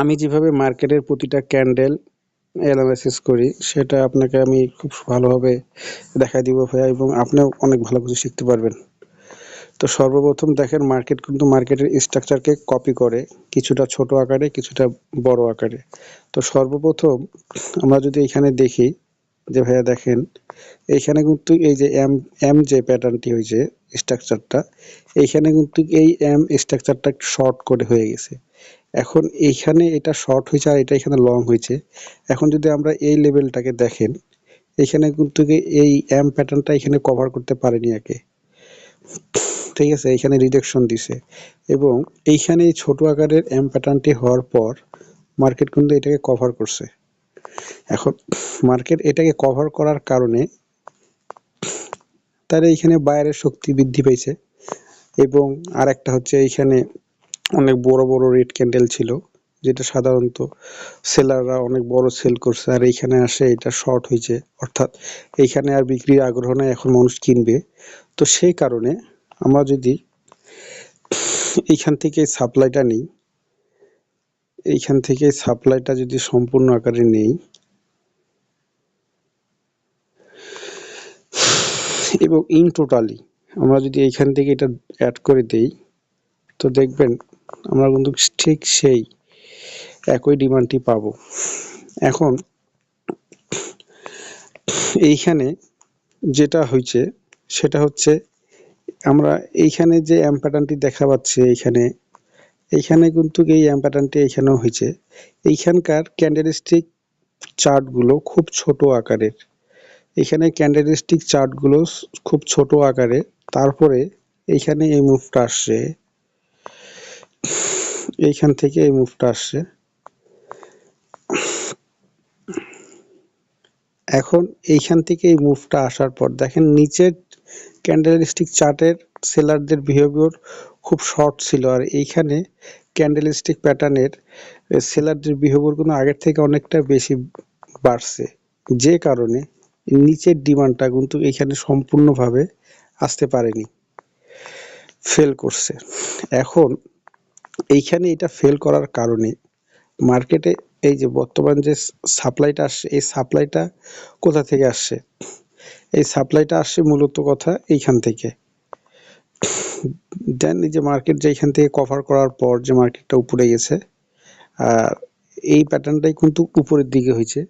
আমি যেভাবে মার্কেটের প্রতিটা ক্যান্ডেল অ্যানালাইসিস করি, সেটা আপনাকে আমি খুব ভালোভাবে দেখাই দিব ভাইয়া এবং আপনিও অনেক ভালো কিছু শিখতে পারবেন। তো সর্বপ্রথম দেখেন মার্কেট কিন্তু মার্কেটের স্ট্রাকচারকে কপি করে কিছুটা ছোট আকারে, কিছুটা বড় আকারে। তো সর্বপ্রথম আমরা যদি এখানে দেখি, যে ভাইয়া দেখেন, এইখানে কিন্তু এই যে এম এম যে প্যাটার্নটি হয়েছে স্ট্রাকচারটা এইখানে কিন্তু এই এম স্ট্রাকচারটা একটু শর্ট করে হয়ে গেছে। এখন এইখানে এটা শর্ট হয়েছে আর এটা এখানে লং হয়েছে। এখন যদি আমরা এই লেভেলটাকে দেখেন, এখানে কিন্তু এই এম প্যাটার্নটা এখানে কভার করতে পারেনি একে। ঠিক আছে, এখানে রিডাকশন দিছে। এবং এইখানে এই ছোট আকারের এম প্যাটার্নটি হওয়ার পর মার্কেট কিন্তু এটাকে কভার করছে। এখন মার্কেট এটাকে কভার করার কারণে তার এইখানে বাইরের শক্তি বৃদ্ধি পেয়েছে এবং আর একটা হচ্ছে এইখানে অনেক বড় বড় রেড ক্যান্ডেল ছিল, যেটা সাধারণত সেলাররা অনেক বড় সেল করছে। আর এইখানে আসে এটা শর্ট হয়েছে, অর্থাৎ এইখানে আর বিক্রির আগ্রহ নেই, এখন মানুষ কিনবে। তো সেই কারণে আমরা যদি এইখান থেকে সাপ্লাইটা নিই, এইখান থেকে সাপ্লাইটা যদি সম্পূর্ণ আকারে নেই এবং ইন টোটালি আমরা যদি এইখান থেকে এটা অ্যাড করে দেই, তো দেখবেন আমরা কিন্তু ঠিক সেই একই ডিমান্ডটি পাব। এখন এইখানে যেটা হয়েছে সেটা হচ্ছে আমরা এইখানে যে অ্যাম্পাটানটি দেখা পাচ্ছে এইখানে এইখানে কিন্তু এই অ্যাম্পাটানটি এইখানেও হয়েছে এইখানকার ক্যান্ডেলিস্টিক চার্টগুলো খুব ছোট আকারের। এখানে ক্যান্ডেলিস্টিক চার্টগুলো খুব ছোট আকারে, তারপরে এইখানে এই মুভটা আসছে। এইখান থেকে এই মুভটা আসছে। এখন এইখান থেকে এই মুভটা আসার পর দেখেন নিচের ক্যান্ডেলিস্টিক চার্টের সেলারদের বিহেভিয়ার খুব শর্ট ছিল, আর এইখানে ক্যান্ডেলিস্টিক প্যাটার্নের সেলারদের বিহেভিয়ার কিন্তু আগের থেকে অনেকটা বেশি বাড়ছে। যে কারণে নিচের ডিমান্ডটা কিন্তু এখানে সম্পূর্ণভাবে আসতে পারেনি। ফেল করছে। এখন এইখানে এটা ফেল করার কারণে মার্কেটে এই যে বর্তমান যে সাপ্লাইটা আসছে, এই সাপ্লাইটা কোথা থেকে আসছে? এই সাপ্লাইটা আসছে মূলত কথা এইখান থেকে। দেন এই যে মার্কেট যে এখান থেকে কভার করার পর যে মার্কেটটা উপরে গেছে, আর এই প্যাটার্নটাই কিন্তু উপরের দিকে হয়েছে।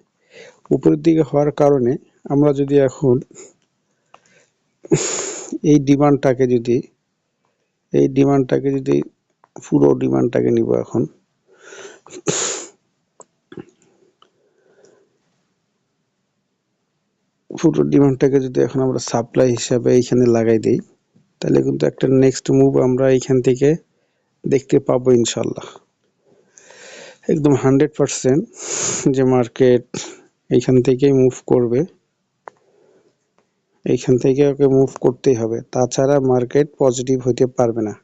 উপরের দিকে হওয়ার কারণে আমরা যদি এখন এই ডিমান্ডটাকে যদি, এই ডিমান্ডটাকে যদি, পুরো ডিমান্ডটাকে নিব এখন। পুরো ডিমান্ডটাকে যদি এখন আমরা সাপ্লাই হিসাবে এইখানে লাগাই দিই, তাহলে কিন্তু একটা নেক্সট মুভ আমরা এইখান থেকে দেখতে পাবো ইনশাল্লাহ একদম হান্ড্রেড পারসেন্ট যে মার্কেট এইখান থেকেই মুভ করবে। এইখান থেকে ওকে মুভ করতেই হবে। তাছাড়া মার্কেট পজিটিভ হইতে পারবে না।